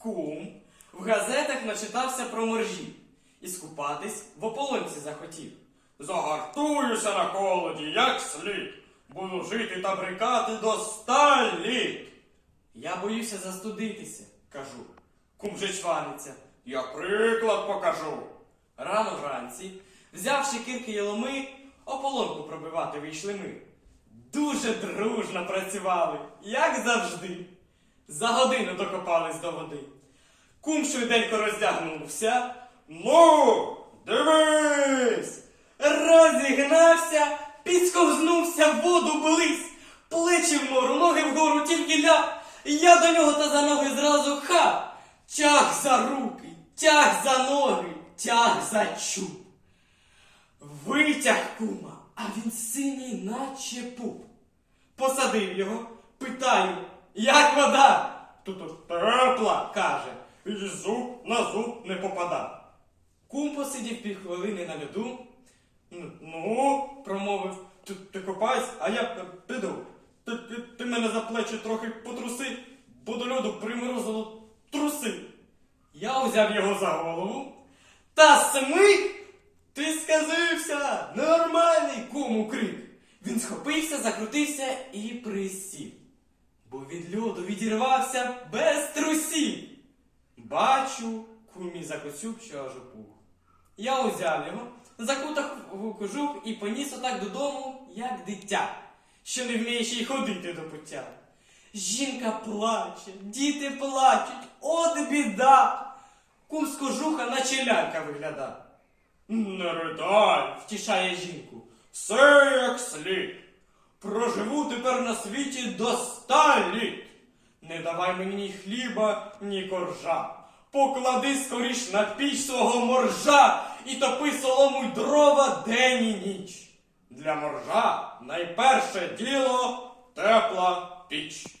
Кум в газетах начитався про моржі і скупатись в ополонці захотів. Загартуюся на холоді, як слід. Буду жити та брикати до ста літ. Я боюся застудитися, кажу. Кум же чваниться. Я приклад покажу. Рано вранці, взявши кирки й ломи, ополонку пробивати вийшли ми. Дуже дружно працювали, як завжди. За годину докопались до води. Кум швиденько роздягнувся, Ну, дивись. розігнався, підсковзнувся в воду близь, плечі вмору, ноги вгору, тільки ляп. Я до нього та за ноги зразу ха. Тяг за руки, тяг за ноги, тяг за чуб. Витяг кума, а він синій, наче пуп. Посадив його, питаю, як вода? Тут тепла, каже. і зуб на зуб не попада. Кум посидів півхвилини на льоду, Ну, промовив. ти, ти копайсь, а я піду. Ти, ти, ти мене за плечі трохи потруси, бо до льоду приморозило труси. Я узяв його за голову. Та смик! Ти сказився! Нормальний куму крик. Він схопився, закрутився і присів. Бо від льоду відірвався без трусів. Бачу, кумі закоцюб, що аж опух. Я узяв його, закутав в кожух і поніс отак додому, як дитя, що не вміє ще й ходити до пуття. Жінка плаче, діти плачуть, от біда. Кум з кожуха, наче лялька вигляда. Не ридай, Втішає жінку. все як слід. Проживу тепер на світі до ста літ. Не давай мені ні хліба, ні коржа. Поклади скоріш на піч свого моржа і топи солому й дрова день і ніч. Для моржа найперше діло тепла піч.